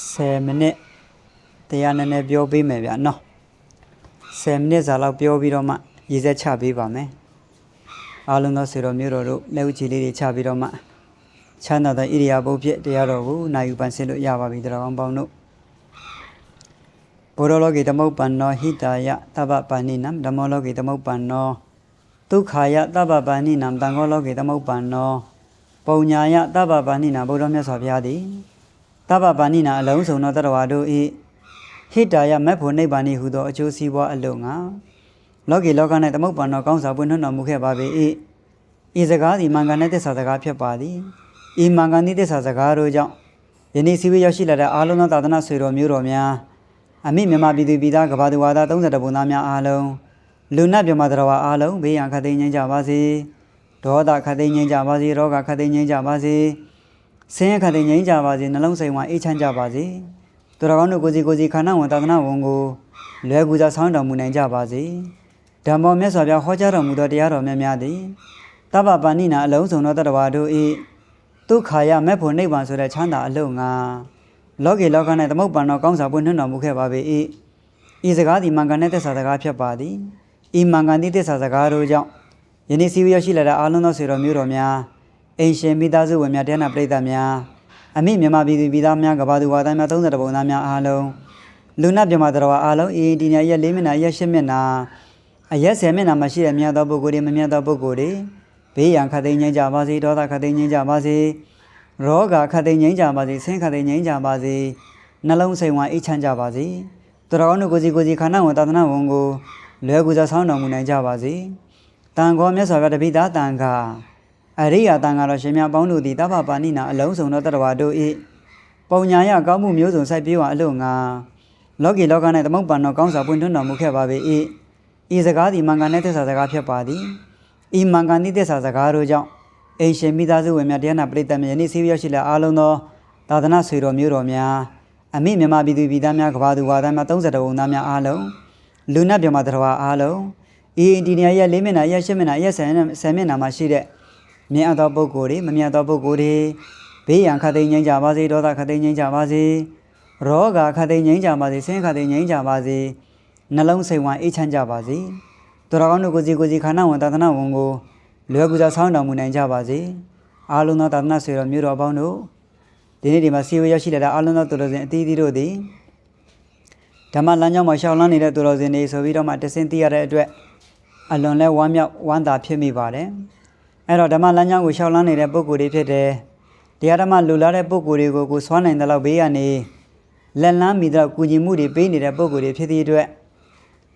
10မိနစ်တရားနည်းနည်းပြောပေးမယ်ဗျာနော်10မိနစ်စာလောက်ပြောပြီးတော့မှရည်စက်ချပေးပါမယ်အားလုံးသောဆွေတော်မျိုးတော်တို့လက်ဦးချီလေးတွေချပြီးတော့မှချမ်းသာတဲ့ဣရိယာပုတ်ဖြစ်တရားတော်ကိုနိုင်ယူပန်ဆင်လို့ရပါပြီတရားကောင်းပေါင်းတို့ဘောရလောကေသမုပ္ပန္နောဟိတာယသဗ္ဗပါဏိနံဓမ္မောလောကေသမုပ္ပန္နောဒုက္ခာယသဗ္ဗပါဏိနံတံဃောလောကေသမုပ္ပန္နောပုံညာယသဗ္ဗပါဏိနံဘုရားမြတ်စွာဘုရားသည် တဗ္ဗပါဏိနာအလုံးစုံသောတတဝါတို့ဤဟိတာယမက်ဖို့နိဗ္ဗာန်ဤဟူသောအကျိုးစီးပွားအလုံးငါလောကီလောက၌သမုပ္ပန္နောကောင်းစွာပွင့်ထွန်းတော်မူခဲ့ပါပေ၏ဤစကားသည်မင်္ဂန်တဲ့သစ္စာစကားဖြစ်ပါသည်ဤမင်္ဂန်သည့်သစ္စာစကားတို့ကြောင့်ယနေ့စီဝေးရောက်ရှိလာတဲ့အာလုံးသောသာသနာဆွေတော်မျိုးတော်များအမိမြမပြည်သူပြည်သားကဘာသူဝါသား30ဘုံသားများအားလုံးလူနတ်မြမတရဝါအားလုံးဘေးရန်ခတ်သိမ်းငြိမ်းကြပါစေဒေါသခတ်သိမ်းငြိမ်းကြပါစေရောဂခတ်သိမ်းငြိမ်းကြပါစေ ဆင်းရဲခတ်တဲ့ငြိမ်းကြပါစေနှလုံးစိမ်ဝါအေးချမ်းကြပါစေသူတော်ကောင်းတို့ကိုယ်စီကိုယ်စီခန္ဓာဝန်သာသနာဝန်ကိုလွယ်ကူစွာဆောင်းတော်မူနိုင်ကြပါစေဓမ္မောမြတ်စွာဘုရားဟောကြားတော်မူသောတရားတော်များများသည်တပ္ပပါဏိနာအလုံးစုံသောတတ္တဝါတို့ဤဒုက္ခာယမက်ဖို့နိဗ္ဗာန်ဆိုတဲ့ချမ်းသာအလုံးငါလောကီလောက၌သမုပ္ပန်တော်ကောင်းစွာပွင့်ထွန်းတော်မူခဲ့ပါပေ၏ဤစကားသည်မင်္ဂန်တဲ့သစ္စာစကားဖြစ်ပါသည်ဤမင်္ဂန်သည့်သစ္စာစကားတို့ကြောင့်ယနေ့စီဝရရှိလာတဲ့အာလုံးသောဆွေတော်မျိုးတော်များ အိမ်ရှင်မိသားစုဝင်များတရားနာပရိသတ်များအမိမြန်မာပြည်သူပြည်သားများကဘာသူဝါသားများ30ဘုံသားများအားလုံးလူနာပြမတော်ဝါအားလုံးအင်းဒီနေ့ရက်၄မျက်နှာရက်၈မျက်နှာအရက်10မျက်နှာမှာရှိတဲ့မြတ်သောပုဂ္ဂိုလ်တွေမမြတ်သောပုဂ္ဂိုလ်တွေဘေးရန်ခတ်သိမ်းငြိမ်းကြပါစေဒေါသခတ်သိမ်းငြိမ်းကြပါစေရောဂါခတ်သိမ်းငြိမ်းကြပါစေဆင်းခတ်သိမ်းငြိမ်းကြပါစေနှလုံးစိမ်ဝါအေးချမ်းကြပါစေသူတော်ကောင်းတို့ကိုယ်စီကိုယ်စီခန္ဓာဝန်သာသနာဝန်ကိုလွယ်ကူစွာဆောင်းတော်မူနိုင်ကြပါစေတန်ခေါ်မြတ်စွာဘုရားတပိသားတန်ခါ အရိယာတန်ဃာတော်ရှင်များပေါင်းတို့သည်တဗ္ဗပါဏိနာအလုံးစုံသောတတ္တဝါတို့၏ပုံညာယကောင်းမှုမျိုးစုံစိုက်ပြေးဝအလို့ငါလောကီလောက၌သမုပ္ပန်တော်ကောင်းစွာပွင့်ထွန်းတော်မူခဲ့ပါပေ၏ဤစကားသည်မင်္ဂန်တဲ့သစ္စာစကားဖြစ်ပါသည်ဤမင်္ဂန်သည့်သစ္စာစကားတို့ကြောင့်အိမ်ရှင်မိသားစုဝင်များတရားနာပရိသတ်များယနေ့ဆေးရောက်ရှိလာအားလုံးသောသာသနာဆွေတော်မျိုးတော်များအမိမြမပြည်သူပြည်သားများကဘာသူဝါသားများ30တော်ဝန်သားများအားလုံးလူနတ်ပြမတော်ဝါအားလုံးဤဒီနေရာရဲ့၄မျက်နှာရဲ့၈မျက်နှာရဲ့10မျက်နှာမှာရှိတဲ့ မြတ်သောပုဂ္ဂိုလ်တွေမမြတ်သောပုဂ္ဂိုလ်တွေဘေးရန်ခတ်သိမ်းငြိမ်းကြပါစေဒေါသခတ်သိမ်းငြိမ်းကြပါစေရောဂါခတ်သိမ်းငြိမ်းကြပါစေဆင်းရဲခတ်သိမ်းငြိမ်းကြပါစေနှလုံးစိမ်ဝါအေးချမ်းကြပါစေသူတော်ကောင်းတို့ကိုယ်စီကိုယ်စီခန္ဓာဝန်သာသနာဝန်ကိုလွယ်ကူစွာဆောင်းတော်မူနိုင်ကြပါစေအားလုံးသောသာသနာဆွေတော်မျိုးတော်ပေါင်းတို့ဒီနေ့ဒီမှာစီဝေရောက်ရှိလာတဲ့အားလုံးသောသူတော်စင်အသီးသီးတို့သည်ဓမ္မလမ်းကြောင်းမှာရှောက်လန်းနေတဲ့သူတော်စင်တွေဆိုပြီးတော့မှတဆင်သိရတဲ့အတွက်အလွန်လဲဝမ်းမြောက်ဝမ်းသာဖြစ်မိပါတယ် အဲ့တော့ဓမ္မလမ်းကြောင်းကိုရှောက်လန်းနေတဲ့ပုဂ္ဂိုလ်တွေဖြစ်တယ်။တရားဓမ္မလူလာတဲ့ပုဂ္ဂိုလ်တွေကိုကိုစွမ်းနိုင်တဲ့လောက်ဘေးကနေလက်လန်းမိတဲ့ကုညီမှုတွေပေးနေတဲ့ပုဂ္ဂိုလ်တွေဖြစ်သည့်အတွက်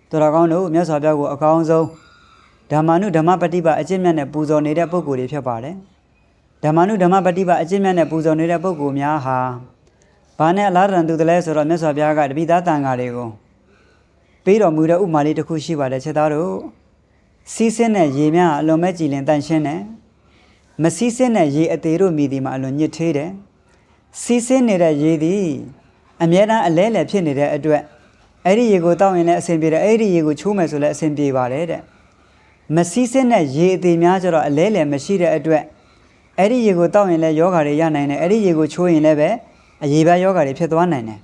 သူတော်ကောင်းတို့မြတ်စွာဘုရားကိုအကောင်းဆုံးဓမ္မနုဓမ္မပฏิပါအကျင့်မြတ်နဲ့ပူဇော်နေတဲ့ပုဂ္ဂိုလ်တွေဖြစ်ပါတယ်။ဓမ္မနုဓမ္မပฏิပါအကျင့်မြတ်နဲ့ပူဇော်နေတဲ့ပုဂ္ဂိုလ်များဟာဘာနဲ့အလားတန်တူတယ်လဲဆိုတော့မြတ်စွာဘုရားကတပိသားတန်ဃာတွေကိုပေးတော်မူတဲ့ဥမာလေးတစ်ခုရှိပါတယ်ချက်သားတို့ စီးစင်းတဲ့ရေများအလွန်မဲ့ကြည်လင်တန့်ရှင်းတယ်မစီးစင်းတဲ့ရေအသေးတို့မြည်ဒီမှာအလွန်ညစ်သေးတယ်စီးစင်းနေတဲ့ရေသည်အမြဲတမ်းအလဲလဲဖြစ်နေတဲ့အတွက်အဲ့ဒီရေကိုတောက်ရင်လည်းအဆင်ပြေတယ်အဲ့ဒီရေကိုချိုးမယ်ဆိုလည်းအဆင်ပြေပါတယ်တဲ့မစီးစင်းတဲ့ရေအသေးများကျတော့အလဲလဲမရှိတဲ့အတွက်အဲ့ဒီရေကိုတောက်ရင်လည်းယောဂါတွေရနိုင်တယ်အဲ့ဒီရေကိုချိုးရင်လည်းပဲအရေပြားယောဂါတွေဖြစ်သွားနိုင်တယ်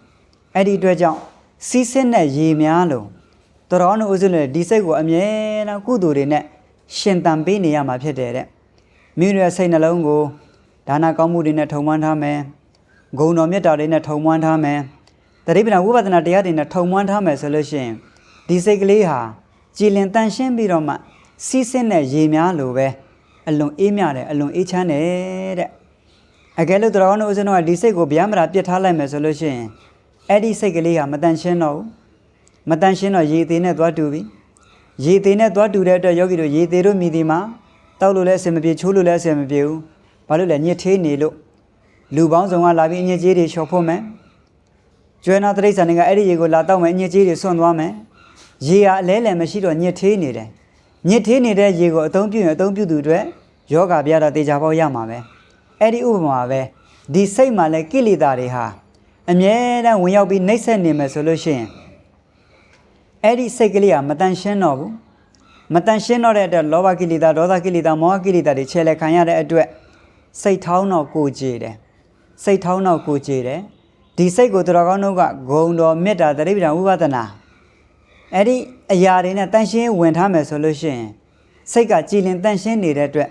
အဲ့ဒီအတွက်ကြောင့်စီးစင်းတဲ့ရေများလို့ တော်တော်အောင်ဥစဉ်လေဒီစိတ်ကိုအမြဲတမ်းကုသိုလ်တွေနဲ့ရှင်တန်ပေးနေရမှာဖြစ်တယ်တဲ့မိမိရဲ့စိတ်နှလုံးကိုဒါနာကောင်းမှုတွေနဲ့ထုံမွမ်းထားမယ်ဂုဏ်တော်မြတ်တာတွေနဲ့ထုံမွမ်းထားမယ်တတိပဏဝိပဿနာတရားတွေနဲ့ထုံမွမ်းထားမယ်ဆိုလို့ရှိရင်ဒီစိတ်ကလေးဟာကြည်လင်တန်ရှင်းပြီးတော့မှစီးဆင်းတဲ့ရေများလိုပဲအလွန်အေးမြတယ်အလွန်အေးချမ်းတယ်တဲ့အကယ်လို့တော်တော်အောင်ဥစဉ်တော့ဒီစိတ်ကိုဗျာမရာပြစ်ထားလိုက်မယ်ဆိုလို့ရှိရင်အဲ့ဒီစိတ်ကလေးဟာမတန်ရှင်းတော့ဘူး မတန်ရှင်းတော့ရေသေးနဲ့သွားတူပြီရေသေးနဲ့သွားတူတဲ့အတွက်ယောဂီတို့ရေသေးတို့မြည်ဒီမှာတောက်လို့လည်းအဆင်မပြေချိုးလို့လည်းအဆင်မပြေဘူးဘာလို့လဲညစ်သေးနေလို့လူပေါင်းစုံကလာပြီးအညစ်အကြေးတွေလျှော်ဖို့မယ်ကျွဲနာတရိစ္ဆာန်တွေကအဲ့ဒီရေကိုလာတောက်မယ်အညစ်အကြေးတွေဆွန့်သွားမယ်ရေဟာအလဲလဲမရှိတော့ညစ်သေးနေတယ်ညစ်သေးနေတဲ့ရေကိုအသုံးပြုရင်အသုံးပြုသူတွေယောဂပြတော့တေချာပေါက်ရမှာပဲအဲ့ဒီဥပမာပဲဒီစိတ်မှလည်းကိလေသာတွေဟာအမြဲတမ်းဝင်ရောက်ပြီးနှိမ့်ဆက်နေမယ်ဆိုလို့ရှိရင် အဲ့ဒီစိတ်ကလေးကမတန်ရှင်းတော့ဘူးမတန်ရှင်းတော့တဲ့အတွက်လောဘကိလေသာဒေါသကိလေသာမောဟကိလေသာတွေခြေလက်ခံရတဲ့အတွက်စိတ်ထောင်းတော့ကိုကြည်တယ်စိတ်ထောင်းတော့ကိုကြည်တယ်ဒီစိတ်ကိုသူတော်ကောင်းတို့ကဂုံတော်မေတ္တာတရိပ္ပံဥပဒနာအဲ့ဒီအရာတွေနဲ့တန်ရှင်းဝင်ထားမယ်ဆိုလို့ရှိရင်စိတ်ကကြည်လင်တန်ရှင်းနေတဲ့အတွက်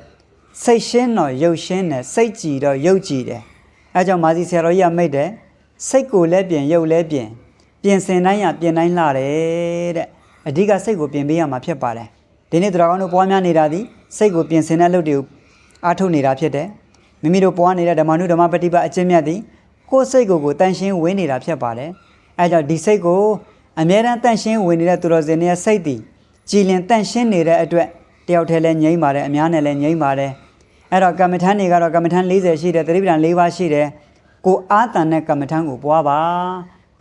စိတ်ရှင်းတော့ရုပ်ရှင်းတယ်စိတ်ကြည်တော့ရုပ်ကြည်တယ်အဲကြောင့်မာစီဆရာတော်ကြီးကမိတ်တယ်စိတ်ကိုလည်းပြင်ရုပ်လည်းပြင် ပြင်စင်တိုင်းရပြင်တိုင်းလှတယ်တဲ့အဓိကစိတ်ကိုပြင်ပေးရမှာဖြစ်ပါတယ်ဒီနေ့သူတော်ကောင်းတို့ပွားများနေတာဒီစိတ်ကိုပြင်ဆင်တဲ့လုပ်တွေကိုအားထုတ်နေတာဖြစ်တယ်မိမိတို့ပွားနေတဲ့ဓမ္မနုဓမ္မပฏิပတ်အကျင့်မြတ်သည်ကိုယ်စိတ်ကိုယ်ကိုတန်ရှင်းဝင်နေတာဖြစ်ပါတယ်အဲကြောင့်ဒီစိတ်ကိုအမြဲတမ်းတန်ရှင်းဝင်နေတဲ့သူတော်စင်ရဲ့စိတ်သည်ကြည်လင်တန်ရှင်းနေတဲ့အတွက်တယောက်တည်းလည်းငြိမ့်ပါတယ်အများနဲ့လည်းငြိမ့်ပါတယ်အဲ့တော့ကမ္မထန်တွေကတော့ကမ္မထန်40ရှိတယ်သတိပ္ပံ4ပါးရှိတယ်ကိုအာတန်တဲ့ကမ္မထန်ကိုပွားပါ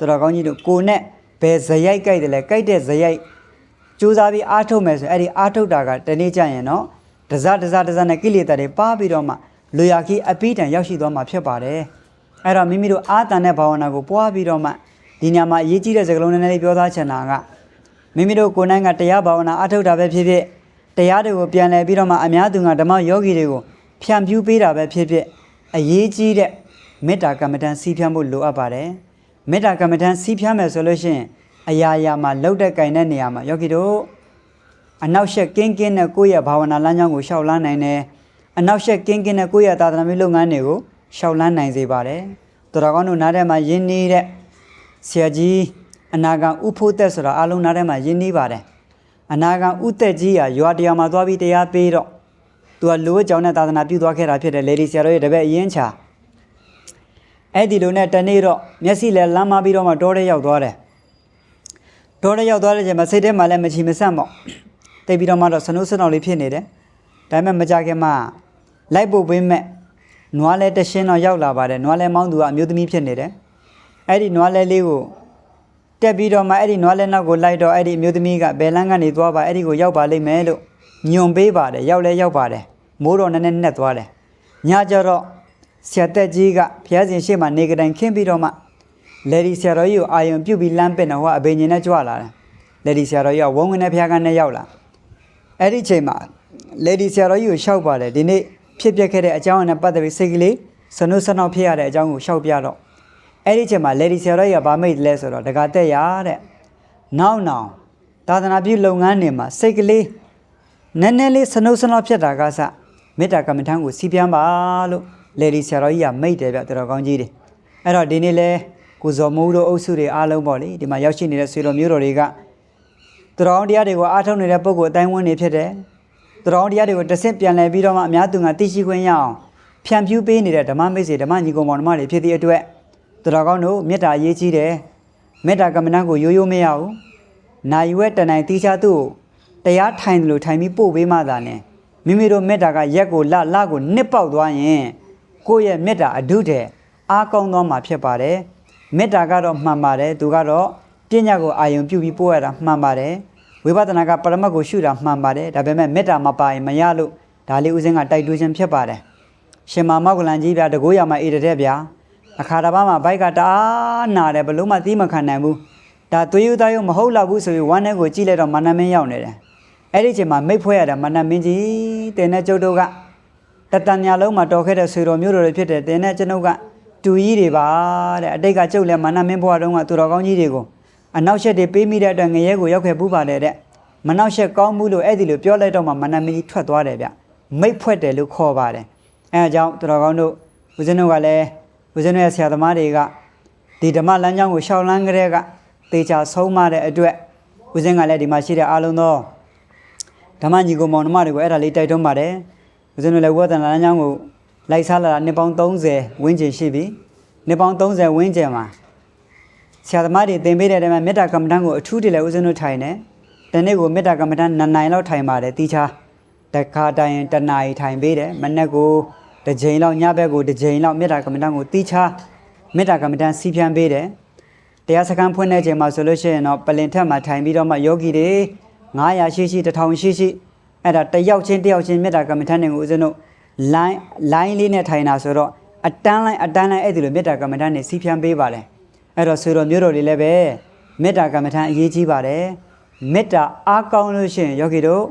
သူတော်ကောင်းကြီးတို့ကိုနဲ့ဘယ်ဇယိုက်ကြိုက်တယ်လဲကြိုက်တဲ့ဇယိုက်ကြိုးစားပြီးအားထုတ်မယ်ဆိုရင်အဲ့ဒီအားထုတ်တာကတနေ့ကျရင်တော့တစတစတစနဲ့ကိလေသာတွေပါပြီးတော့မှလူရခီအပိတံရောက်ရှိသွားမှာဖြစ်ပါတယ်အဲ့တော့မိမိတို့အာတန်တဲ့ဘာဝနာကိုပွားပြီးတော့မှဒီညမှာအရေးကြီးတဲ့စကားလုံးနည်းနည်းလေးပြောသားချင်တာကမိမိတို့ကိုယ်နိုင်ကတရားဘာဝနာအားထုတ်တာပဲဖြစ်ဖြစ်တရားတွေကိုပြန်လည်ပြီးတော့မှအများသူကဓမ္မယောဂီတွေကိုဖြန့်ဖြူးပေးတာပဲဖြစ်ဖြစ်အရေးကြီးတဲ့မေတ္တာကမ္မဋ္ဌာန်းစီးဖြန်းဖို့လိုအပ်ပါတယ် မေတ္တာကမ္မဋ္ဌာန်းစီးဖြန်းမယ်ဆိုလို့ရှိရင်အရာရာမှာလှုပ်တဲ့ကင်တဲ့နေရာမှာယောဂီတို့အနောက်ရှက်ကင်းကင်းနဲ့ကိုယ့်ရဲ့ဘာဝနာလမ်းကြောင်းကိုရှောက်လန်းနိုင်တယ်အနောက်ရှက်ကင်းကင်းနဲ့ကိုယ့်ရဲ့သာသနာ့မျိုးလုပ်ငန်းတွေကိုရှောက်လန်းနိုင်စေပါတယ်သူတော်ကောင်းတို့နားထဲမှာယင်းနေတဲ့ဆရာကြီးအနာဂံဥဖို့သက်ဆိုတာအလုံးနားထဲမှာယင်းနေပါတယ်အနာဂံဥသက်ကြီးကရွာတရားမှာသွားပြီးတရားပေးတော့သူကလူ့အကြောင်းနဲ့သာသနာပြုသွားခဲ့တာဖြစ်တယ်လေဒီဆရာတို့ရဲ့တပည့်အရင်ချာ အဲ့ဒီလိုနဲ့တနေ့တော့မျက်စိလဲလမ်းမပြီးတော့မှတောထဲရောက်သွားတယ်တော်ရရောက်သွားတဲ့ချိန်မှာစိတ်ထဲမှာလည်းမချီမဆန့်ပေါ့တိတ်ပြီးတော့မှတော့စနုစနောက်လေးဖြစ်နေတယ်ဒါပေမဲ့မကြခင်မှာလိုက်ဖို့ပေးမဲ့နွားလဲတရှင်းတော့ရောက်လာပါတယ်နွားလဲမောင်းသူကအမျိုးသမီးဖြစ်နေတယ်အဲ့ဒီနွားလဲလေးကိုတက်ပြီးတော့မှအဲ့ဒီနွားလဲနောက်ကိုလိုက်တော့အဲ့ဒီအမျိုးသမီးကဘယ်လန်းကနေသွားပါအဲ့ဒီကိုရောက်ပါလိမ့်မယ်လို့ညွန်ပေးပါတယ်ရောက်လဲရောက်ပါတယ်မိုးတော့နည်းနည်းနဲ့သွားတယ်ညကျတော့ ဆရာတက်ကြီးကဘုရားရှင်ရှေ့မှာနေကတိုင်ခင်းပြီးတော့မှလေဒီဆရာတော်ကြီးကိုအာယုံပြုတ်ပြီးလမ်းပင့်တော့ဟိုကအဘိညာဉ်နဲ့ကြွလာတယ်လေဒီဆရာတော်ကြီးကဝုန်းဝင်တဲ့ဖျားကန်းနဲ့ရောက်လာအဲ့ဒီချိန်မှာလေဒီဆရာတော်ကြီးကိုရှောက်ပါတယ်ဒီနေ့ဖြစ်ပျက်ခဲ့တဲ့အကြောင်းအရာနဲ့ပတ်သက်ပြီးစိတ်ကလေးစနုစနောက်ဖြစ်ရတဲ့အကြောင်းကိုရှောက်ပြတော့အဲ့ဒီချိန်မှာလေဒီဆရာတော်ကြီးကဗာမိတ်လဲဆိုတော့တက္ကတက်ရတဲ့နောက်နောက်သာသနာပြုလုပ်ငန်းတွေမှာစိတ်ကလေးနည်းနည်းလေးစနုစနောက်ဖြစ်တာကစမေတ္တာကမ္မထံကိုစီးပြန်ပါလို့ လေဒီဆရာတော်ကြီးကမိတ်တယ်ဗျတော်တော်ကောင်းကြီးတွေအဲ့တော့ဒီနေ့လဲကိုဇော်မိုးတို့အုပ်စုတွေအားလုံးပေါ့လေဒီမှာရောက်ရှိနေတဲ့ဆွေတော်မျိုးတော်တွေကသူတော်ကောင်းတရားတွေကိုအားထုတ်နေတဲ့ပုံကိုအတိုင်းဝန်းနေဖြစ်တယ်သူတော်ကောင်းတရားတွေကိုတစ်ဆင့်ပြန်လည်ပြီးတော့မှအများသူငါသိရှိခွင့်ရအောင်ဖြန့်ဖြူးပေးနေတဲ့ဓမ္မမိတ်ဆွေဓမ္မညီကောင်မောင်ဓမ္မတွေဖြစ်သည့်အတွက်သူတော်ကောင်းတို့မေတ္တာအရေးကြီးတယ်မေတ္တာကမ္မဏကိုရိုးရိုးမရဘူးနိုင်ဝဲတန်နိုင်တိချသူ့ကိုတရားထိုင်တယ်လို့ထိုင်ပြီးပို့ပေးမှသာနဲ့မိမိတို့မေတ္တာကရက်ကိုလလကိုနှစ်ပေါက်သွားရင် ကိုယ့်ရဲ့မေတ္တာအဓုတဲ့အားကောင်းသွားမှာဖြစ်ပါတယ်မေတ္တာကတော့မှန်ပါတယ်သူကတော့ပညာကိုအာယုံပြုပြီးပို့ရတာမှန်ပါတယ်ဝိပဿနာကပရမတ်ကိုရှုတာမှန်ပါတယ်ဒါပေမဲ့မေတ္တာမပါရင်မရလို့ဒါလေးဦးစင်းကတိုက်တွန်းခြင်းဖြစ်ပါတယ်ရှင်မာမောက်ကလန်ကြီးဗျာတကိုးရမှာအေးတဲ့ဗျာအခါတစ်ပါးမှာဘိုက်ကတအားနာတယ်ဘလို့မှသီးမခံနိုင်ဘူးဒါသွေးယူသားရုံမဟုတ်တော့ဘူးဆိုပြီးဝမ်းထဲကိုကြည့်လိုက်တော့မနမင်းရောက်နေတယ်အဲ့ဒီချိန်မှာမိတ်ဖွဲရတာမနမင်းကြီးတင်တဲ့ကျုပ်တို့က တတန်ညာလုံးမှာတော်ခဲ့တဲ့ဆွေတော်မျိုးတော်တွေဖြစ်တဲ့တင်းနဲ့ကျွန်ုပ်ကတူကြီးတွေပါတဲ့အတိတ်ကကျုပ်လည်းမာနမင်းဘွားတုန်းကသူတော်ကောင်းကြီးတွေကိုအနောက်ရှက်တွေပေးမိတဲ့အတွက်ငရဲကိုရောက်ခဲ့ပူးပါတယ်တဲ့မနောက်ရှက်ကောင်းမှုလို့အဲ့ဒီလိုပြောလိုက်တော့မှမာနမင်းကြီးထွက်သွားတယ်ဗျမိတ်ဖွဲ့တယ်လို့ခေါ်ပါတယ်အဲအကြောင်းသူတော်ကောင်းတို့ဦးဇင်းတို့ကလည်းဦးဇင်းတို့ရဲ့ဆရာသမားတွေကဒီဓမ္မလမ်းကြောင်းကိုရှောင်လန်းကြတဲ့ကတေချာဆုံးမတဲ့အတွက်ဦးဇင်းကလည်းဒီမှာရှိတဲ့အားလုံးသောဓမ္မညီကိုမောင်နှမတွေကိုအဲ့ဒါလေးတိုက်တွန်းပါတယ် ဦးဇင်းတို့လည်းဝဒနာလမ်းကြောင်းကိုလိုက်စားလာတာနှစ်ပေါင်း30ဝန်းကျင်ရှိပြီနှစ်ပေါင်း30ဝန်းကျင်မှာဆရာသမားတွေသင်ပေးတဲ့တည်းမှာမေတ္တာကမ္မဋ္ဌာန်းကိုအထူးတည်းလည်းဦးဇင်းတို့ထိုင်တယ်တနေ့ကိုမေတ္တာကမ္မဋ္ဌာန်းနှစ်နိုင်လောက်ထိုင်ပါတယ်တီချာတခါတိုင်တစ်နာရီထိုင်ပေးတယ်မနေ့ကိုတစ်ချိန်လောက်ညဘက်ကိုတစ်ချိန်လောက်မေတ္တာကမ္မဋ္ဌာန်းကိုတီချာမေတ္တာကမ္မဋ္ဌာန်းစီးဖြန်းပေးတယ်တရားစခန်းဖွင့်တဲ့ချိန်မှာဆိုလို့ရှိရင်တော့ပလင်ထက်မှာထိုင်ပြီးတော့မှယောဂီတွေ900ရှိရှိ1000ရှိရှိ အဲ့ဒါတစ်ယောက်ချင်းတစ်ယောက်ချင်းမေတ္တာကမ္မထန်တွေကိုဦးဇင်းတို့ line line လေးနဲ့ထိုင်တာဆိုတော့အတန်းလိုက်အတန်းလိုက်အဲ့ဒီလိုမေတ္တာကမ္မထန်တွေစီးဖြန်းပေးပါတယ်အဲ့တော့ဆွေတော်မျိုးတော်တွေလည်းပဲမေတ္တာကမ္မထန်အရေးကြီးပါတယ်မေတ္တာအားကောင်းလို့ရှိရင်ယောဂီတို့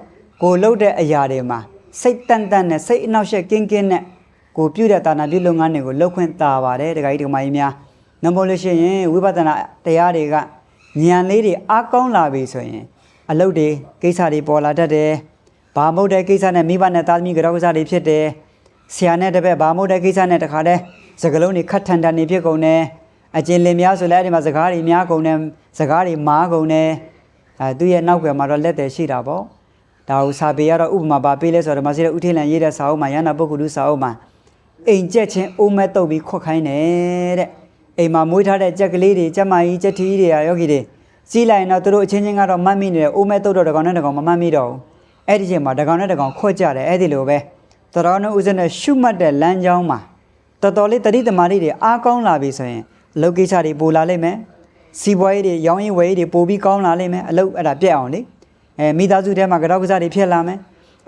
ကိုလှုပ်တဲ့အရာတွေမှာစိတ်တန်တန်နဲ့စိတ်အနှောက်အယှက်ကင်းကင်းနဲ့ကိုပြုတဲ့တာနာပြုလုပ်ငန်းတွေကိုလှုပ်ခွင့်တာပါတယ်ဒကာကြီးဒကာမကြီးများနမို့လို့ရှိရင်ဝိပဿနာတရားတွေကဉာဏ်လေးတွေအားကောင်းလာပြီဆိုရင် အလုပ်တွေကိစ္စတွေပေါ်လာတတ်တယ် ဘာမဟုတ်တဲ့ကိစ္စနဲ့မိဘနဲ့သားသမီးကြောက်ကစားတွေဖြစ်တယ်ဆရာနဲ့တပည့်ဘာမဟုတ်တဲ့ကိစ္စနဲ့တခါတည်းစကလုံးတွေခတ်ထန်တန်နေဖြစ်ကုန်တယ်အကျဉ်လင်များဆိုလည်းအဲ့ဒီမှာစကားတွေများကုန်တယ်စကားတွေမားကုန်တယ်အဲသူ့ရဲ့နောက်ွယ်မှာတော့လက်တယ်ရှိတာပေါ့ဒါကိုစာပေရတော့ဥပမာပါပေးလဲဆိုတော့ဒီမှာရှိတဲ့ဥထေးလန်ရေးတဲ့စာအုပ်မှာရဟနာပုဂ္ဂိုလ်စာအုပ်မှာအိမ်ကြက်ချင်းအိုးမဲတုပ်ပြီးခွက်ခိုင်းတယ်တဲ့အိမ်မှာမွေးထားတဲ့ကြက်ကလေးတွေကြက်မကြီးကြက်ထီးတွေကယောဂီတွေစီးလိုက်ရင်တော့သူတို့အချင်းချင်းကတော့မတ်မိနေတယ်အိုးမဲတုပ်တော့တကောင်နဲ့တကောင်မမတ်မိတော့ဘူး အဲ့ဒီချိန်မှာတကောင်နဲ့တကောင်ခွက်ကြတယ်အဲ့ဒီလိုပဲတော်တော်နဲ့ဥစဉ်နဲ့ရှုမှတ်တဲ့လမ်းကြောင်းမှာတော်တော်လေးတတိသမารီတွေအားကောင်းလာပြီဆိုရင်အလုပ်ကိစ္စတွေပိုလာလိမ့်မယ်စီးပွားရေးတွေရောင်းရင်ဝယ်ရေးတွေပိုပြီးကောင်းလာလိမ့်မယ်အလုပ်အဲ့ဒါပြက်အောင်လေအဲမိသားစုထဲမှာကြောက်ကစားတွေဖြစ်လာမယ်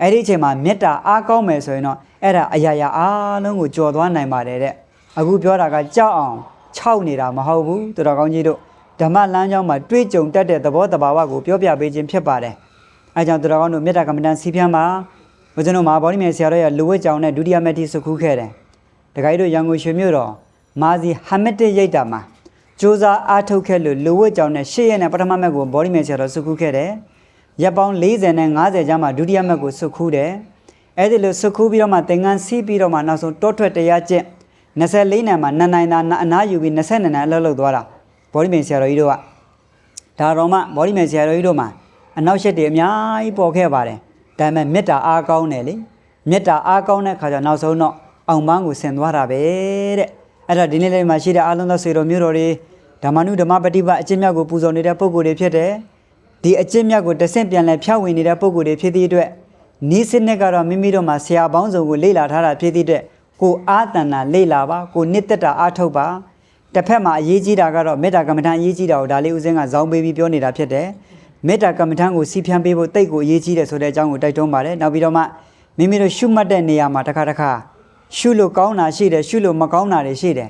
အဲ့ဒီအချိန်မှာမေတ္တာအားကောင်းမယ်ဆိုရင်တော့အဲ့ဒါအရာရာအားလုံးကိုကြော်သွားနိုင်ပါတယ်တဲ့အခုပြောတာကကြောက်အောင်ခြောက်နေတာမဟုတ်ဘူးတော်တော်ကောင်းကြီးတို့ဓမ္မလမ်းကြောင်းမှာတွေးကြုံတတ်တဲ့သဘောတဘာဝကိုပြောပြပေးခြင်းဖြစ်ပါတယ် အဲကြောင့်တော်တော်ကောင်းတို့မေတ္တာကမ္မဋ္ဌာန်းစီးပြန်းမှာဘုဇင်းတို့မှာဗောဓိမေဆရာတော်ရဲ့လူဝတ်ကြောင်နဲ့ဒုတိယမက်တိစုခုခဲ့တယ်တခါကြီးတို့ရန်ကုန်ရွှေမြို့တော်မာဇီဟာမက်တစ်ရိတ်တာမှာစ조사အားထုတ်ခဲ့လို့လူဝတ်ကြောင်နဲ့ရှေ့ရက်နဲ့ပထမမက်ကိုဗောဓိမေဆရာတော်စုခုခဲ့တယ်ရက်ပေါင်း40နဲ့50ကျမ်းမှာဒုတိယမက်ကိုစုခုတယ်အဲ့ဒီလိုစုခုပြီးတော့မှသင်္ကန်းစီးပြီးတော့မှနောက်ဆုံးတောထွက်တရားကျင့်24နှစ်မှာနှစ်နိုင်သာအနားယူပြီး22နှစ်အလုပ်လုပ်သွားတာဗောဓိမေဆရာတော်ကြီးတို့ကဒါတော့မှဘောဓိမေဆရာတော်ကြီးတို့မှာ အနောက်ရှက်တွေအများကြီးပေါ်ခဲ့ပါတယ်ဒါပေမဲ့မေတ္တာအားကောင်းတယ်လေမေတ္တာအားကောင်းတဲ့ခါကျနောက်ဆုံးတော့အောင်ပန်းကိုဆင်သွားတာပဲတဲ့အဲ့တော့ဒီနေ့လေးမှာရှိတဲ့အားလုံးသောဆွေတော်မျိုးတော်တွေဓမ္မနုဓမ္မပฏิပတ်အကျင့်မြတ်ကိုပူဇော်နေတဲ့ပုဂ္ဂိုလ်တွေဖြစ်တယ်ဒီအကျင့်မြတ်ကိုတဆင့်ပြန်လဲဖြောက်ဝင်နေတဲ့ပုဂ္ဂိုလ်တွေဖြစ်သည့်အတွက်ဤစနစ်ကတော့မိမိတို့မှာဆရာပေါင်းစုံကိုလေ့လာထားတာဖြစ်သည့်အတွက်ကိုအာတဏ္ဍလေ့လာပါကိုနှစ်သက်တာအားထုတ်ပါတစ်ဖက်မှာအရေးကြီးတာကတော့မေတ္တာကမ္မထံအရေးကြီးတာကိုဒါလေးဦးစင်းကဇောင်းပေးပြီးပြောနေတာဖြစ်တယ် မေတ္တာကမ္မထံကိုစီးဖြန်းပေးဖို့တိတ်ကိုအရေးကြီးတယ်ဆိုတဲ့အကြောင်းကိုတိုက်တွန်းပါတယ်နောက်ပြီးတော့မှမိမိတို့ရှုမှတ်တဲ့နေရာမှာတစ်ခါတစ်ခါရှုလို့ကောင်းတာရှိတယ်ရှုလို့မကောင်းတာတွေရှိတယ်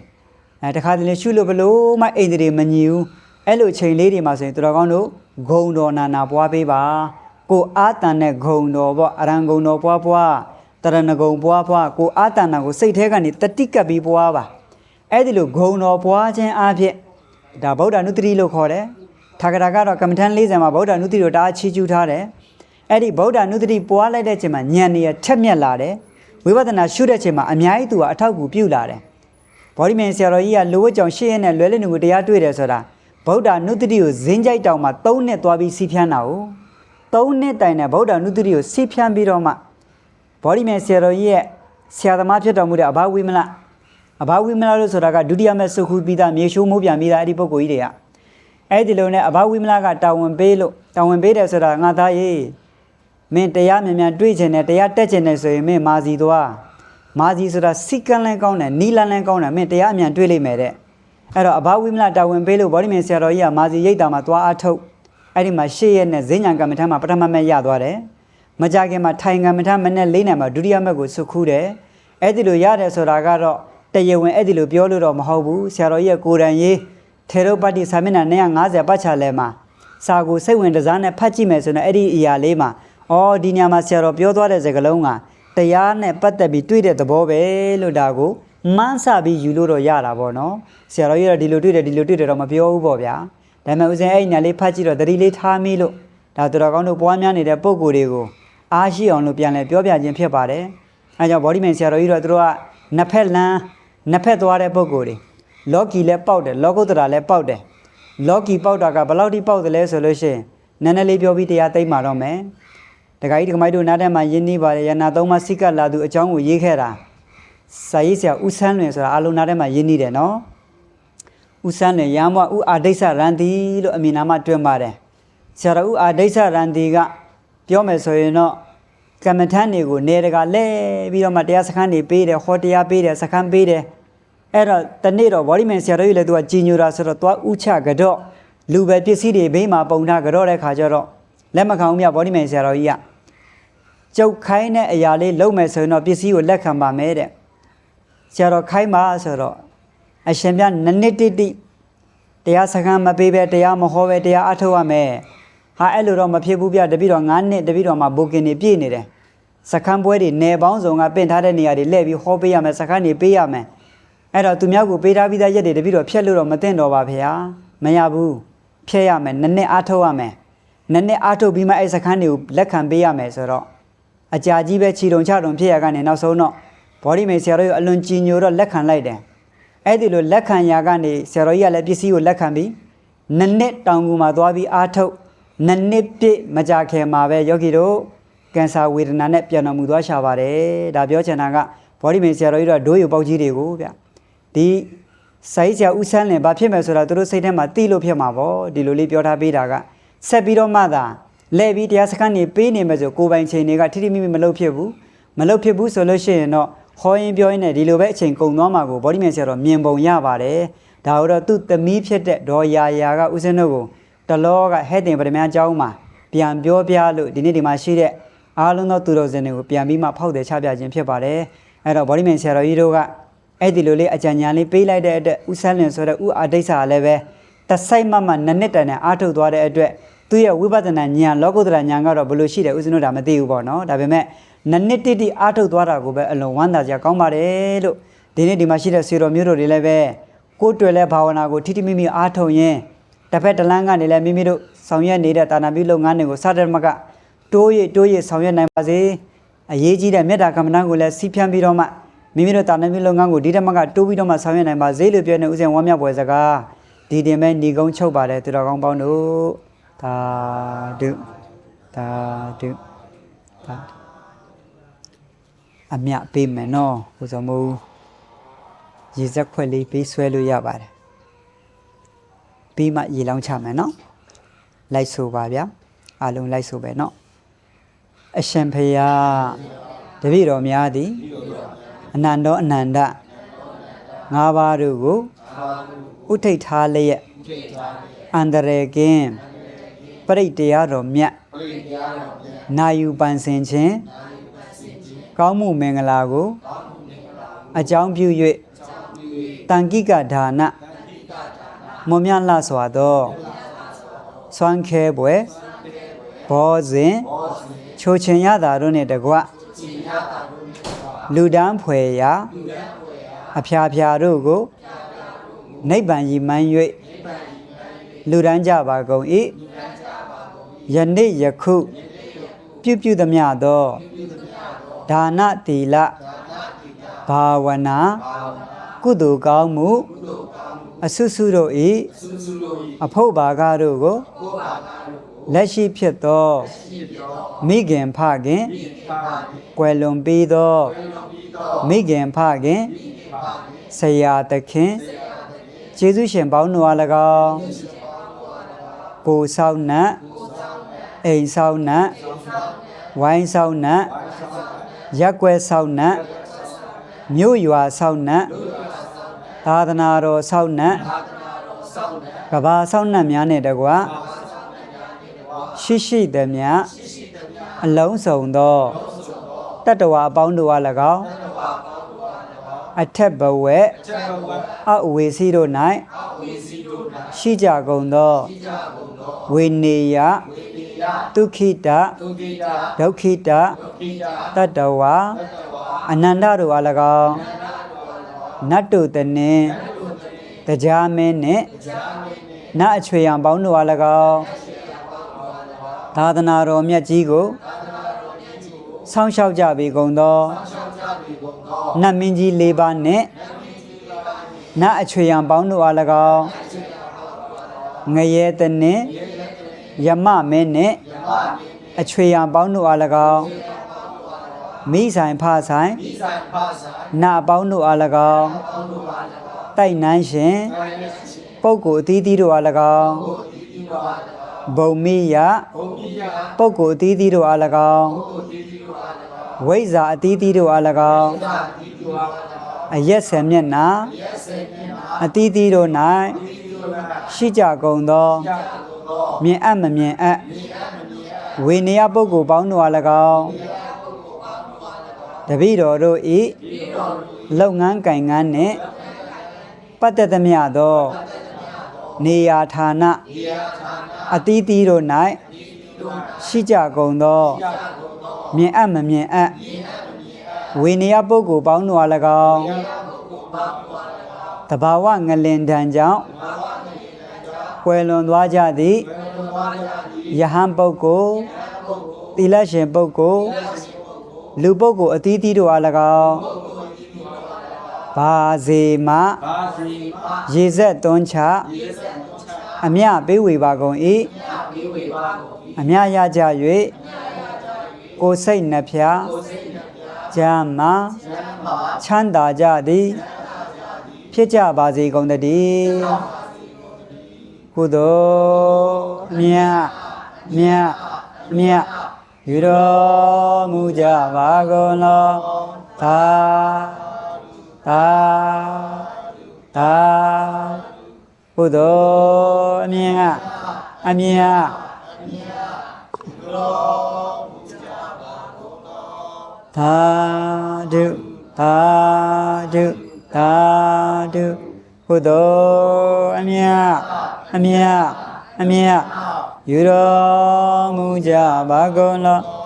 အဲတစ်ခါတလေရှုလို့ဘလို့မှအိန္ဒြေမညီဘူးအဲ့လိုချိန်လေးတွေမှာဆိုရင်သူတော်ကောင်းတို့ဂုံတော်နာနာပွားပေးပါကိုအာတန်တဲ့ဂုံတော်ပေါ့အရန်ဂုံတော်ပွားပွားတရဏဂုံပွားပွားကိုအာတန်တာကိုစိတ်ထဲကနေတတိကပ်ပြီးပွားပါအဲ့ဒီလိုဂုံတော်ပွားခြင်းအဖြစ်ဒါဗုဒ္ဓနုတ္တိလို့ခေါ်တယ်။ ထာဂရကတော့ကမ္မထန်40မှာဗုဒ္ဓနုတ္တိကိုတအားချီးကျူးထားတယ်။အဲ့ဒီဗုဒ္ဓနုတ္တိပွားလိုက်တဲ့ချိန်မှာဉာဏ်နေရထက်မြက်လာတယ်။ဝိပဿနာရှုတဲ့ချိန်မှာအများကြီးသူကအထောက်အကူပြုလာတယ်။ဗောဓိမင်းဆရာတော်ကြီးကလိုဝတ်ကြောင့်ရှေ့ရနဲ့လွယ်လည်နုကိုတရားတွေ့တယ်ဆိုတာဗုဒ္ဓနုတ္တိကိုဇင်းကြိုက်တောင်မှာ၃နှစ်သွားပြီးစီးဖြန်းတာကို၃နှစ်တိုင်နဲ့ဗုဒ္ဓနုတ္တိကိုစီးဖြန်းပြီးတော့မှဗောဓိမင်းဆရာတော်ကြီးရဲ့ဆရာသမားဖြစ်တော်မူတဲ့အဘာဝိမလအဘာဝိမလာလို့ဆိုတာကဒုတိယမဲ့စုခုပြီးသားမြေရှိုးမိုးပြန်ပြီးသားအဲ့ဒီပုဂ္ဂိုလ်ကြီးတွေက အဲ့ဒီလိုနဲ့အဘာဝိမလာကတာဝန်ပေးလို့တာဝန်ပေးတယ်ဆိုတာငါသားရေးမင်းတရားမြန်မြန်တွေးချင်တယ်တရားတက်ချင်တယ်ဆိုရင်မင်းမာစီသွားမာစီဆိုတာစိတ်ကန်းလန်းကောင်းတယ်နီလန်းလန်းကောင်းတယ်မင်းတရားအမြန်တွေးလိုက်မယ်တဲ့အဲ့တော့အဘာဝိမလာတာဝန်ပေးလို့ဗောဓိမင်းဆရာတော်ကြီးကမာစီရိတ်တာမှာသွားအထုတ်အဲ့ဒီမှာရှေ့ရက်နဲ့ဇင်းညာကမ္မထမ်းမှာပထမမဲ့ရသွားတယ်မကြခင်မှာထိုင်ကမ္မထမ်းမနဲ့လေးနဲ့မှာဒုတိယမဲ့ကိုစုခူးတယ်အဲ့ဒီလိုရတယ်ဆိုတာကတော့တရားဝင်အဲ့ဒီလိုပြောလို့တော့မဟုတ်ဘူးဆရာတော်ကြီးရဲ့ကိုယ်တိုင်ရေး ထေရုပတ္တိစာမျက်နှာ250ပတ်ချလဲမှာစာကိုစိတ်ဝင်တစားနဲ့ဖတ်ကြည့်မယ်ဆိုရင်အဲ့ဒီအရာလေးမှာအော်ဒီညမှာဆရာတော်ပြောသွားတဲ့စကားလုံးကတရားနဲ့ပတ်သက်ပြီးတွေ့တဲ့သဘောပဲလို့ဒါကိုမန်းဆပြီးယူလို့တော့ရတာပေါ့နော်ဆရာတော်ကြီးကဒီလိုတွေ့တယ်ဒီလိုတွေ့တယ်တော့မပြောဘူးပေါ့ဗျာဒါပေမဲ့ဦးဇင်းအဲ့ဒီညာလေးဖတ်ကြည့်တော့သတိလေးထားမိလို့ဒါတော်တော်ကောင်းတို့ပွားများနေတဲ့ပုံကိုယ်တွေကိုအားရှိအောင်လို့ပြန်လဲပြောပြခြင်းဖြစ်ပါတယ်အဲကြောင့် body man ဆရာတော်ကြီးတော့သူတို့ကနှစ်ဖက်လမ်းနှစ်ဖက်သွားတဲ့ပုံကိုယ်တွေ လော်ကီလည်းပေါက်တယ်လောကုတ္တရာလည်းပေါက်တယ်လော်ကီပေါက်တာကဘယ်လောက်ထိပေါက်တယ်လဲဆိုလို့ရှိရင်နည်းနည်းလေးပြောပြီးတရားသိမ့်ပါတော့မယ်တခါကြီးဒီကမိုက်တို့နားထဲမှာယင်းနှီးပါတယ်ရနာသုံးပါးစိကတ်လာသူအကြောင်းကိုရေးခဲ့တာစာရေးဆရာဦးဆန်းလွင်ဆိုတာအလုံးနားထဲမှာယင်းနှီးတယ်နော်ဦးဆန်းလွင်ရမ်းမဦးအာဒိဋ္ဌရန်တီလို့အမည်နာမတွင်ပါတယ်ဆရာတော်ဦးအာဒိဋ္ဌရန်တီကပြောမယ်ဆိုရင်တော့ကမ္မထန်တွေကိုနေတကလဲပြီးတော့မှတရားစခန်းတွေပေးတယ်ဟောတရားပေးတယ်စခန်းပေးတယ် အဲ့တော့တနေ့တော့ဗောဓိမန်ဆရာတော်ကြီးလည်းသူကကြီးညိုတာဆိုတော့သွားဥချကတော့လူပဲပစ္စည်းတွေဘေးမှာပုံထားကတော့တဲ့ခါကျတော့လက်မခံဘူးမြဗောဓိမန်ဆရာတော်ကြီးကကျုပ်ခိုင်းတဲ့အရာလေးလုံးမယ်ဆိုရင်တော့ပစ္စည်းကိုလက်ခံပါမယ်တဲ့ဆရာတော်ခိုင်းပါဆိုတော့အရှင်ပြနနစ်တိတိတရားစခန်းမပေးပဲတရားမဟောပဲတရားအထုတ်ရမယ်ဟာအဲ့လိုတော့မဖြစ်ဘူးပြတပိတော့9နှစ်တပိတော့မှဘိုကင်နေပြည့်နေတယ်စခန်းပွဲတွေနယ်ပေါင်းစုံကပင့်ထားတဲ့နေရာတွေလှည့်ပြီးဟောပေးရမယ်စခန်းတွေပေးရမယ် အဲ့တော့သူများကိုပေးထားပြီးသားရက်တွေတပိတော့ဖြတ်လို့တော့မသိတော့ပါဖေဟာမရဘူးဖြတ်ရမယ်နည်းနည်းအားထုတ်ရမယ်နည်းနည်းအားထုတ်ပြီးမှအဲ့စခန်းတွေကိုလက်ခံပေးရမယ်ဆိုတော့အကြာကြီးပဲခြီတုံချတုံဖြစ်ရကနေနောက်ဆုံးတော့ဘော်ဒီမေဆရာတော်ကြီးအလွန်ကြည်ညိုတော့လက်ခံလိုက်တယ်အဲ့ဒီလိုလက်ခံရာကနေဆရာတော်ကြီးကလည်းပစ္စည်းကိုလက်ခံပြီးနည်းနည်းတောင်ကူမှာသွားပြီးအားထုတ်နည်းနည်းပြည့်မကြခင်မှာပဲယောဂီတို့ကင်ဆာဝေဒနာနဲ့ပြန်တော်မူသွားရှာပါတယ်ဒါပြောချင်တာကဘော်ဒီမေဆရာတော်ကြီးတို့ကဒိုးရုပ်ပေါက်ကြီးတွေကိုဗျ ဒီစိုင်းဆရာဦးဆန်းလင်ဘာဖြစ်မယ်ဆိုတာသူတို့စိတ်ထဲမှာသိလို့ဖြစ်မှာပေါ့ဒီလိုလေးပြောထားပေးတာကဆက်ပြီးတော့မှသာလဲပြီးတရားစခန်းနေပေးနေမယ်ဆိုကိုယ်ပိုင်ချိန်တွေကထိထိမိမိမလုပ်ဖြစ်ဘူးမလုပ်ဖြစ်ဘူးဆိုလို့ရှိရင်တော့ဟောရင်ပြောရင်လည်းဒီလိုပဲအချိန်ကုန်သွားမှာကိုဘောဒီမြန်ဆရာတော့မြင်ပုံရပါတယ်ဒါတော့သူ့သမီးဖြစ်တဲ့ဒေါ်ယာယာကဦးစင်းတို့ကိုတလောကဟဲ့တင်ပရမန်အကြောင်းမှာပြန်ပြောပြလို့ဒီနေ့ဒီမှာရှိတဲ့အားလုံးသောသူတော်စင်တွေကိုပြန်ပြီးမှဖောက်တယ်ချပြခြင်းဖြစ်ပါတယ်အဲ့တော့ဘောဒီမြန်ဆရာတော်ကြီးတို့က အဲ့ဒီလိုလေးအကြံဉာဏ်လေးပေးလိုက်တဲ့အတွက်ဥဆန်းလင်ဆိုတဲ့ဥအာဒိဋ္ဌာကလည်းပဲတစိုက်မမနှစ်နှစ်တန်နဲ့အားထုတ်သွားတဲ့အတွက်သူရဲ့ဝိပဿနာဉာဏ်လောကုတ္တရာဉာဏ်ကတော့ဘယ်လိုရှိတယ်ဥစဉ်တို့ဒါမသိဘူးပေါ့နော်ဒါပေမဲ့နှစ်နှစ်တိတိအားထုတ်သွားတာကိုပဲအလွန်ဝမ်းသာကြကောင်းပါတယ်လို့ဒီနေ့ဒီမှာရှိတဲ့ဆွေတော်မျိုးတို့တွေလည်းပဲကိုယ်တွေ့လဲဘာဝနာကိုထိထိမိမိအားထုတ်ရင်တစ်ဖက်တစ်လမ်းကနေလည်းမိမိတို့ဆောင်ရွက်နေတဲ့တာနာပြုလုပ်ငန်းတွေကိုစတဲ့မကတိုးရတိုးရဆောင်ရွက်နိုင်ပါစေအရေးကြီးတဲ့မေတ္တာကမ္မဋ္ဌာန်းကိုလည်းစီးဖြန်းပြီးတော့မှ မိမိတို့တာနမီလုပ်ငန်းကိုဒီတက်မကတိုးပြီးတော့မှဆောင်ရွက်နိုင်ပါစေလို့ပြောနေဦးဇင်ဝမ်းမြောက်ပွဲစကားဒီတင်မဲ့ညီကုန်းချုပ်ပါတယ်သူတော်ကောင်းပေါင်းတို့သာဓုသာဓုသာဓုအမြပေးမယ်နော်ဟိုဆိုမို့ရေစက်ခွက်လေးပေးဆွဲလို့ရပါတယ်ပြီးမှရေလောင်းချမယ်နော်လိုက်ဆိုပါဗျာအားလုံးလိုက်ဆိုပဲနော်အရှင်ဖေယတပည့်တော်များသည် အနန္တောအနန္တငါးပါးတို့ကိုဥထိတ်ထားလျက်အန္တရေကင်းပရိတ်တရားတော်မြတ်နာယူပန်ဆင်ခြင်းကောင်းမှုမင်္ဂလာကိုအကြောင်းပြု၍တန်ကိကဒါနမွန်မြတ်လှစွာသောစွမ်းခဲပွဲဘောဇင်ချိုချင်ရတာတို့နှင့်တကွ လူဒန်းဖွယ်ရာအဖျားဖျားတို့ကိုနိဗ္ဗာန်ရည်မှန်း၍လူဒန်းကြပါကုန်၏ယနေ့ယခုပြုပြုသမျှသောဒါနသီလဘာဝနာကုသိုလ်ကောင်းမှုအဆုစုတို့၏အဖို့ဘာကတို့ကို လက်ရှိဖြစ်သောမိခင်ဖခင်ကွယ်လွန်ပြီးသောမိခင်ဖခင်ဆရာသခင်ကျေးဇူးရှင်ပေါင်းတို့အား၎င်းကိုယ်ဆောင်နတ်အိမ်ဆောင်နတ်ဝိုင်းဆောင်နတ်ရက်ွယ်ဆောင်နတ်မြို့ရွာဆောင်နတ်သာသနာတော်ဆောင်နတ်ကဘာဆောင်နတ်များနဲ့တကွာ ရှိရှိသည်မြတ်အလုံးစုံသောတတ္တဝါအပေါင်းတို့အား၎င်းအထက်ဘဝက်အဝေစီတို့၌ရှိကြကုန်သောဝေနေယဒုခိတဒုက္ခိတတတ္တဝါအနန္တတို့အား၎င်းနတ်တို့တနှင်းတရားမင်းနှင့်နတ်အချွေရန်ပေါင်းတို့အား၎င်း သာသနာတော်မြတ်ကြီးကိုဆောင်းလျှောက်ကြပြီကုန်သောနတ်မင်းကြီး၄ပါးနှင့်နတ်အချွေရန်ပေါင်းတို့အား၎င်းငရဲတနှင့်ယမမင်းနှင့်အချွေရန်ပေါင်းတို့အား၎င်းမိဆိုင်ဖဆိုင်နတ်ပေါင်းတို့အား၎င်းတိုက်နှန်းရှင်ပုဂ္ဂိုလ်အသီးသီးတို့အား၎င်း ဘုံမိယပုဂ္ဂိုလ်အသီးသီးတို့အား၎င်းဝိဇ္ဇာအသီးသီးတို့အား၎င်းအရက်ဆယ်မျက်နာအသီးသီးတို့၌ရှိကြကုန်သောမြင်အပ်မမြင်အပ်ဝေနေယပုဂ္ဂိုလ်ပေါင်းတို့အား၎င်းတပည့်တော်တို့ဤလုပ်ငန်းကင်ငန်းနှင့်ပတ်သက်သမျှသောနေရာဌာန အသီးသီးတို့၌ရှိကြကုန်သောမြင်အပ်မမြင်အပ်ဝေနေယပုဂ္ဂိုလ်ပေါင်းတို့အား၎င်းဘာဝငလင်တံကြောင့်ကွယ်လွန်သွားကြသည်ယဟန်ပုဂ္ဂိုလ်သီလရှင်ပုဂ္ဂိုလ်လူပုဂ္ဂိုလ်အသီးသီးတို့အား၎င်းဘာစေမဘာစီမရေဆက်သွန်းချ အမြပေးဝေပါကုန်၏အမြရကြ၍ကိုယ်စိတ်နှဖျားဂျမ်းမာချမ်းသာကြသည် ဖြစ်ကြပါစေကုန်တည်းကုသိုလ်မြတ်မြတ်မြတ်ယူတော်မူကြပါကုန်လောသာသာသာ ကုသိုလ်အမြတ်အမြတ်သာဓုသာဓုသာဓုကုသိုလ်အမြတ်အမြတ်အမြတ်ယူတော်မူကြပါကုန်လော